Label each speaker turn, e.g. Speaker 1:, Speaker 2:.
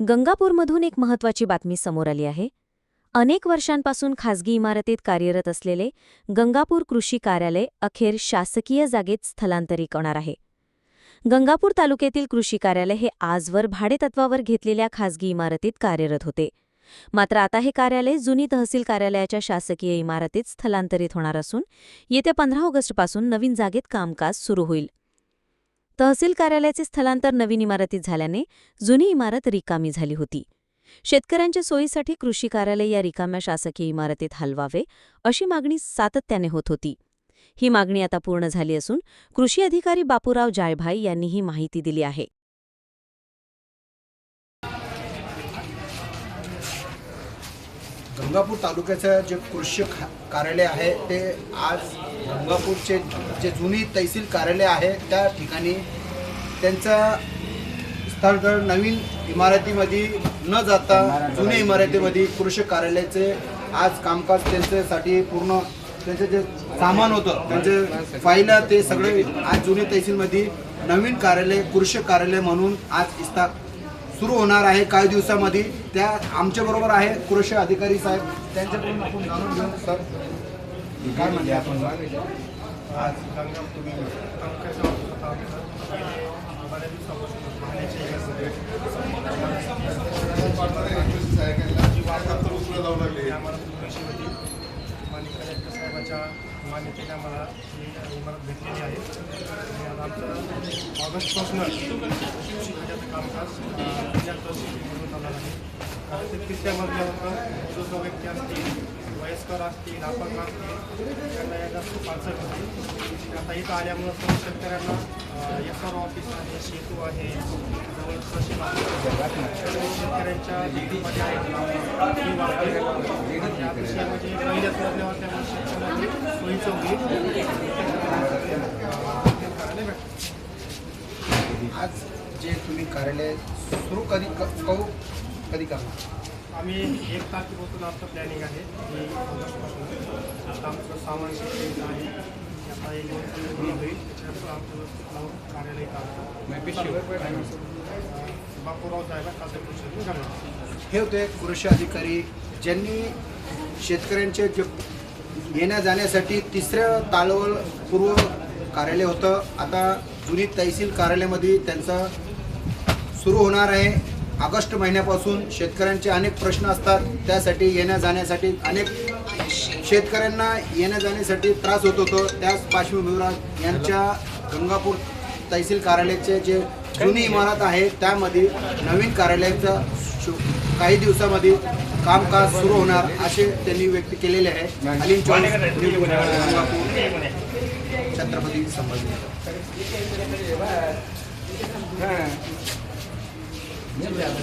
Speaker 1: गंगापूरमधून एक महत्वाची बातमी समोर आली आहे. अनेक वर्षांपासून खासगी इमारतीत कार्यरत असलेले गंगापूर कृषी कार्यालय अखेर शासकीय जागेत स्थलांतरित होणार आहे. गंगापूर तालुक्यातील कृषी कार्यालय हे आजवर भाडेतत्वावर घेतलेल्या खासगी इमारतीत कार्यरत होते. मात्र आता हे कार्यालय जुनी तहसील कार्यालयाच्या शासकीय इमारतीत स्थलांतरित होणार असून येत्या पंधरा ऑगस्टपासून नवीन जागेत कामकाज सुरू होईल. तहसील कार्यालयाचे स्थलांतर नवीन इमारतीत झाल्याने जुनी इमारत रिकामी झाली होती. शेतकऱ्यांच्या सोयीसाठी कृषी कार्यालय या रिकाम्या शासकीय इमारतीत हलवावे अशी मागणी सातत्याने होत होती. ही मागणी आता पूर्ण झाली असून कृषी अधिकारी बापूराव जायभाई यांनी ही माहिती दिली आहे.
Speaker 2: गंगापूर तालुक्याचं जे कृषी खा- कार्यालय आहे ते आज गंगापूरचे जे जुनी तहसील कार्यालय आहे त्या ठिकाणी त्यांचा स्थळांतर नवीन इमारतीमध्ये न जाता जुन्या इमारतीमध्ये कृषी कार्यालयाचे आज कामकाज त्यांच्यासाठी पूर्ण त्यांचं जे सामान होतं त्यांचे फाईला ते सगळे आज जुने तहसीलमध्ये नवीन कार्यालय कृषी कार्यालय म्हणून आज इस्ता सुरू होणार आहे काही दिवसामध्ये. त्या आमच्या बरोबर आहे कृषी अधिकारी साहेब. त्यांच्याकडून आपण जाणून घेऊ. सर काय म्हणजे आपण? आज
Speaker 3: मान्यतेने आम्हाला ही इमारत भेटलेली आहे. आणि आमचं ऑगस्टपासून कामकाज अं, या चालणार आहे. कारण ते तिसऱ्या मजल्यावर जो जो व्यक्ती असतील वयस्कर असतील अपंग असतील त्यांना याचा खूप अडचण होती. आता इथं आल्यामुळं सर्व शेतकऱ्यांना एस आर ऑफिस आहे सेतू आहे. जवळ तहसील शेतकऱ्यांच्या दिल्लीमध्ये आहेत. ही वाहतूक म्हणजे पहिल्याच मजल्यावर त्यामुळे शेतकऱ्यांना सोयीचं होईल
Speaker 2: आज जे तुम्ही कार्यालय सुरू कधी क- कधी करणार?
Speaker 3: आम्ही एक तारखेपासून आमचं प्लॅनिंग आहे की ऑगस्टपासून. आता आमचं सामान शिकायचं आहे. आता एक महिने होईल. त्याच्यानंतर आमचं लावून कार्यालय बापूराव खासदार परिषद करणार
Speaker 2: हे होते कृषी अधिकारी ज्यांनी शेतकऱ्यांचे जे येण्या जाण्यासाठी तिसऱ्या तालवल पूर्व कार्यालय होतं. आता जुनी तहसील कार्यालयामध्ये त्यांचं सुरू होणार आहे. ऑगस्ट महिन्यापासून शेतकऱ्यांचे अनेक प्रश्न असतात. त्यासाठी येण्या जाण्यासाठी अनेक शेतकऱ्यांना येण्या जाण्यासाठी त्रास होत होतो. त्याच पार्श्वभूमीवर यांच्या गंगापूर तहसील कार्यालयाचे जे जुनी इमारत आहे त्यामध्ये नवीन कार्यालयाचं काही दिवसामध्ये कामकाज सुरू होणार असे त्यांनी व्यक्त केलेले आहे. अलीम गंगापूर. छत्रपती 你们两个。